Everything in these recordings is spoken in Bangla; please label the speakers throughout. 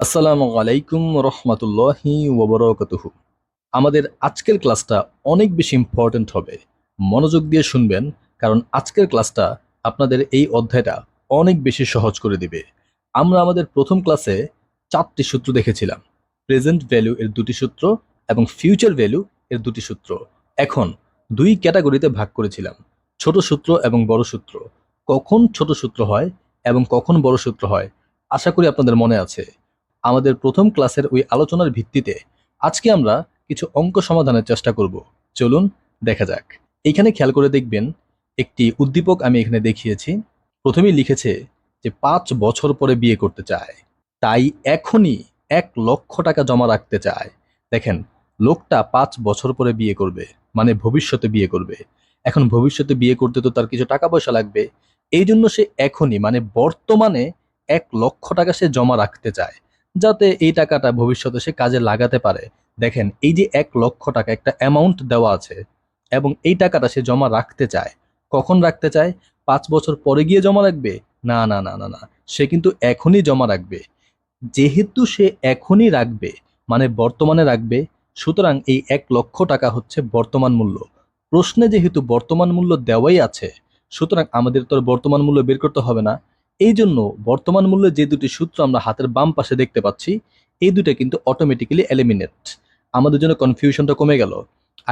Speaker 1: আসসালামু আলাইকুম রহমতুল্লাহি ওবরকাতুহু। আমাদের আজকের ক্লাসটা অনেক বেশি ইম্পর্ট্যান্ট হবে। মনোযোগ দিয়ে শুনবেন, কারণ আজকের ক্লাসটা আপনাদের এই অধ্যায়টা অনেক বেশি সহজ করে দিবে। আমরা আমাদের প্রথম ক্লাসে চারটি সূত্র দেখেছিলাম। প্রেজেন্ট ভ্যালু এর দুটি সূত্র এবং ফিউচার ভ্যালু এর দুটি সূত্র। এখন দুই ক্যাটাগরিতে ভাগ করেছিলাম। ছোট সূত্র এবং বড় সূত্র। কখন ছোট সূত্র হয় এবং কখন বড় সূত্র হয়? আশা করি আপনাদের মনে আছে। আমাদের প্রথম ক্লাসের ওই আলোচনার ভিত্তিতে আজকে আমরা কিছু অঙ্ক সমাধানের চেষ্টা করব। চলুন দেখা যাক। এখানে খেয়াল করে দেখবেন, একটি উদ্দীপক আমি এখানে দেখিয়েছি। প্রথমেই লিখেছে যে পাঁচ বছর পরে বিয়ে করতে চায়। তাই এখনই এক লক্ষ টাকা জমা রাখতে চায়। দেখেন, লোকটা পাঁচ বছর পরে বিয়ে করবে মানে ভবিষ্যতে বিয়ে করবে। এখন ভবিষ্যতে বিয়ে করতে তো তার কিছু টাকা পয়সা লাগবে। এই জন্য সে এখনই মানে বর্তমানে এক লক্ষ টাকা সে জমা রাখতে চায়। যাতে এই টাকাটা ভবিষ্যতে সে কাজে লাগাতে পারে। দেখেন, এই যে এক লক্ষ টাকা একটা অ্যামাউন্ট দেওয়া আছে এবং এই টাকাটা সে জমা রাখতে চায়। কখন রাখতে চায়? পাঁচ বছর পরে গিয়ে জমা রাখবে? না না না না না। সে কিন্তু এখনই জমা রাখবে। যেহেতু সে এখনই রাখবে মানে বর্তমানে রাখবে, সুতরাং এই এক লক্ষ টাকা হচ্ছে বর্তমান মূল্য। প্রশ্নে যেহেতু বর্তমান মূল্য দেওয়াই আছে, সুতরাং আমাদের তো বর্তমান মূল্য বের করতে হবে না। এই জন্য বর্তমান মূল্যে যে দুটি সূত্র আমরা হাতের বাম পাশে দেখতে পাচ্ছি, এই দুটো কিন্তু অটোমেটিক্যালি এলিমিনেট আমাদের জন্য কনফিউশনটা কমে গেল।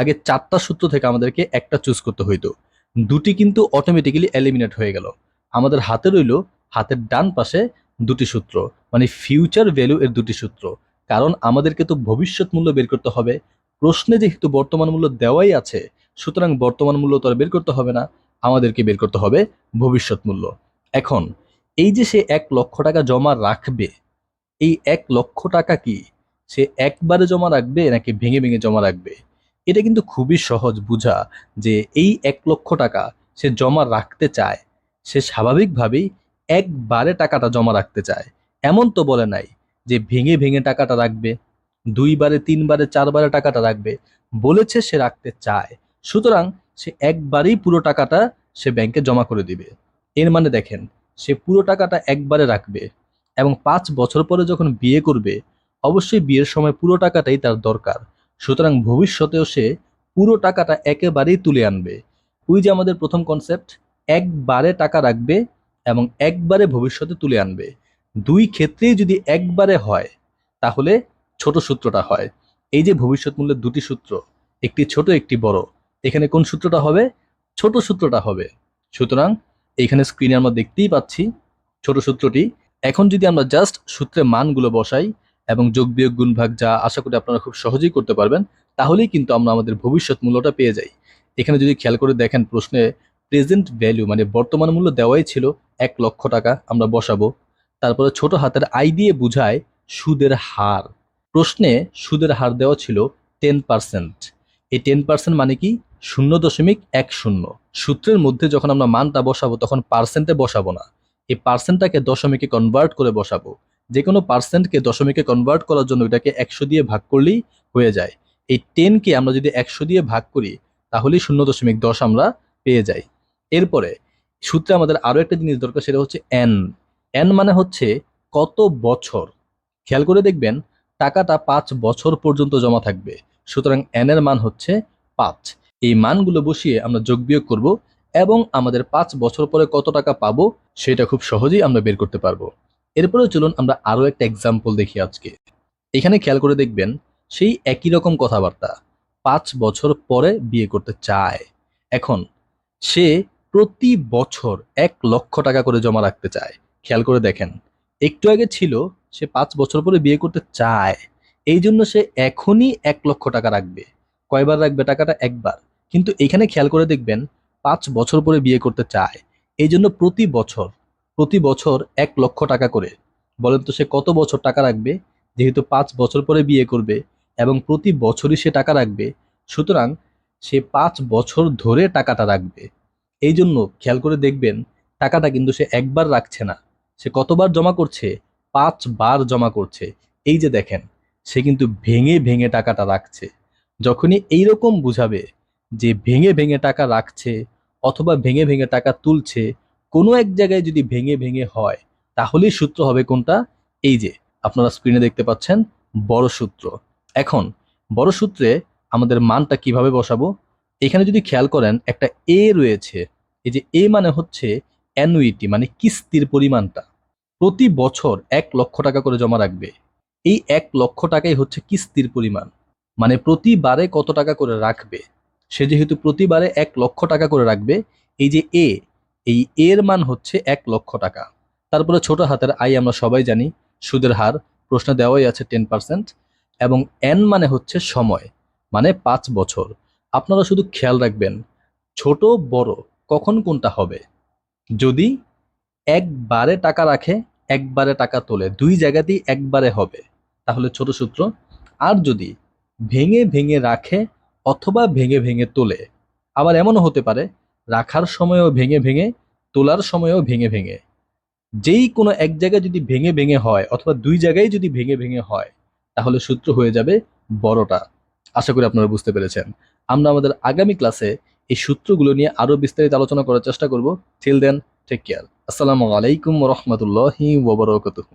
Speaker 1: আগে চারটা সূত্র থেকে আমাদেরকে একটা চুজ করতে হইতো। দুটি কিন্তু অটোমেটিক্যালি এলিমিনেট হয়ে গেল। আমাদের হাতে রইল হাতের ডান পাশে দুটি সূত্র মানে ফিউচার ভ্যালু এর দুটি সূত্র। কারণ আমাদেরকে তো ভবিষ্যৎ মূল্য বের করতে হবে। প্রশ্নে যেহেতু বর্তমান মূল্য দেওয়াই আছে, সুতরাং বর্তমান মূল্য তো আর বের করতে হবে না। আমাদেরকে বের করতে হবে ভবিষ্যৎ মূল্য। এখন এই যে সে এক লক্ষ টাকা জমা রাখবে, এই এক লক্ষ টাকা কি সে একবারে জমা রাখবে নাকি ভেঙে ভেঙে জমা রাখবে? এটা কিন্তু খুবই সহজ বুঝা যে এই এক লক্ষ টাকা সে জমা রাখতে চায়, সে স্বাভাবিকভাবেই একবারে টাকাটা জমা রাখতে চায়। এমন তো বলে নাই যে ভেঙে ভেঙে টাকাটা রাখবে, দুইবারে, তিনবারে, চারবারে টাকাটা রাখবে। বলেছে সে রাখতে চায়, সুতরাং সে একবারেই পুরো টাকাটা সে ব্যাংকে জমা করে দিবে। এর মানে দেখেন সে পুরো টাকাটা একবারে রাখবে এবং পাঁচ বছর পরে যখন বিয়ে করবে, অবশ্যই বিয়ের সময় পুরো টাকাটাই তার দরকার। সুতরাং ভবিষ্যতেও সে পুরো টাকাটা একেবারেই তুলে আনবে। ওই যে আমাদের প্রথম কনসেপ্ট একবারে টাকা রাখবে এবং একবারে ভবিষ্যতে তুলে আনবে। দুই ক্ষেত্রেই যদি একবারে হয়, তাহলে ছোট সূত্রটা হয়। এই যে ভবিষ্যৎ মূল্যের দুটি সূত্র, একটি ছোট, একটি বড়। এখানে কোন সূত্রটা হবে? ছোট সূত্রটা হবে। সুতরাং এইখানে স্ক্রিনে আমরা দেখতেই পাচ্ছি ছোট সূত্রটি। এখন যদি আমরা জাস্ট সূত্রের মানগুলো বসাই এবং যোগ বিয়োগ গুণ ভাগ যা আশা করি আপনারা খুব সহজেই করতে পারবেন, তাহলেই কিন্তু আমরা আমাদের ভবিষ্যৎ মূল্যটা পেয়ে যাই। এখানে যদি খেয়াল করে দেখেন প্রশ্নে প্রেজেন্ট ভ্যালু মানে বর্তমান মূল্য দেওয়াই ছিল এক লক্ষ টাকা, আমরা বসাবো। তারপরে ছোট হাতের আই দিয়ে বুঝায় সুদের হার। প্রশ্নে সুদের হার দেওয়া ছিল টেন পার্সেন্ট এই টেন পার্সেন্ট মানে কি? শূন্য দশমিক এক শূন্য। সূত্রের মধ্যে যখন আমরা মানটা বসাবো, তখন পার্সেন্টে বসাবো না। এই পার্সেন্টটাকে দশমিকে কনভার্ট করে বসাবো। যে কোনো পার্সেন্টকে দশমিকে কনভার্ট করার জন্য এটাকে একশো দিয়ে ভাগ করলেই হয়ে যায়। এই টেনকে আমরা যদি একশো দিয়ে ভাগ করি, তাহলেই শূন্য দশমিক দশ আমরা পেয়ে যাই। এরপরে, সূত্রে আমাদের আরও একটা জিনিস দরকার, সেটা হচ্ছে এন এন মানে হচ্ছে কত বছর? খেয়াল করে দেখবেন, টাকাটা পাঁচ বছর পর্যন্ত জমা থাকবে। সুতরাং এন এর মান হচ্ছে পাঁচ। এই মানগুলো বসিয়ে আমরা যোগ বিয়োগ করব এবং আমাদের পাঁচ বছর পরে কত টাকা পাবো সেটা খুব সহজেই আমরা বের করতে পারব। এরপরে চলুন আমরা আরও একটা এক্সাম্পল দেখি আজকে। এখানে খেয়াল করে দেখবেন সেই একই রকম কথাবার্তা পাঁচ বছর পরে বিয়ে করতে চায়। এখন সে প্রতি বছর এক লক্ষ টাকা করে জমা রাখতে চায়। খেয়াল করে দেখেন, একটু আগে ছিল সে পাঁচ বছর পরে বিয়ে করতে চায়। এই জন্য সে এখনই এক লক্ষ টাকা রাখবে। কয়বার রাখবে টাকাটা? একবার। কিন্তু এখানে খেয়াল করে দেখবেন, পাঁচ বছর পরে বিয়ে করতে চায়। এই জন্য প্রতি বছর প্রতি বছর এক লক্ষ টাকা করে। বলেন তো সে কত বছর টাকা রাখবে? যেহেতু পাঁচ বছর পরে বিয়ে করবে এবং প্রতি বছরই সে টাকা রাখবে, সুতরাং সে পাঁচ বছর ধরে টাকাটা রাখবে। এই জন্য খেয়াল করে দেখবেন, টাকাটা কিন্তু সে একবার রাখছে না। সে কতবার জমা করছে? পাঁচবার জমা করছে। এই যে দেখেন সে কিন্তু ভেঙে ভেঙে টাকাটা রাখছে। যখনই এইরকম বুঝাবে যে ভেঙে ভেঙে টাকা রাখছে অথবা ভেঙে ভেঙে টাকা তুলছে, কোনো এক জায়গায় যদি ভেঙে ভেঙে হয়, তাহলেই সূত্র হবে কোনটা? এই যে, আপনারা স্ক্রিনে দেখতে পাচ্ছেন বড় সূত্র। এখন, বড় সূত্রে আমাদের মানটা কীভাবে বসাবো? এখানে যদি খেয়াল করেন, একটা এ রয়েছে। এই যে এ মানে হচ্ছে অ্যানুইটি মানে কিস্তির পরিমাণটা। প্রতি বছর এক লক্ষ টাকা করে জমা রাখবে। এই এক লক্ষ টাকাই হচ্ছে কিস্তির পরিমাণ। মানে প্রতিবারে কত টাকা করে রাখবে? সে যেহেতু প্রতিবারে এক লক্ষ টাকা করে রাখবে, এই যে এ, এই এর মান হচ্ছে এক লক্ষ টাকা। তারপরে ছোট হাতের আই আমরা সবাই জানি, সুদের হার, প্রশ্ন দেওয়াই আছে টেন পার্সেন্ট, এবং এন মানে হচ্ছে সময় মানে পাঁচ বছর। আপনারা শুধু খেয়াল রাখবেন, ছোট, বড়, কখন কোনটা হবে? যদি একবারে টাকা রাখে, একবারে টাকা তোলে, দুই জায়গাতেই একবারে হবে। তাহলে ছোট সূত্র, আর যদি ভেঙে ভেঙে রাখে অথবা ভেঙে ভেঙে তোলে, আবার এমনও হতে পারে, রাখার সময়ও ভেঙে ভেঙে, তোলার সময়ও ভেঙে ভেঙে। যেই কোনো এক জায়গায় যদি ভেঙে ভেঙে হয় অথবা দুই জায়গায় যদি ভেঙে ভেঙে হয়, তাহলে সূত্র হয়ে যাবে বড়টা। আশা করি আপনারা বুঝতে পেরেছেন। আমরা আমাদের আগামী ক্লাসে এই সূত্রগুলো নিয়ে আরও বিস্তারিত আলোচনা করার চেষ্টা করব। টিল দেন টেক কেয়ার আসসালামু আলাইকুম রহমতুল্লাহি ওবরাকাতুহু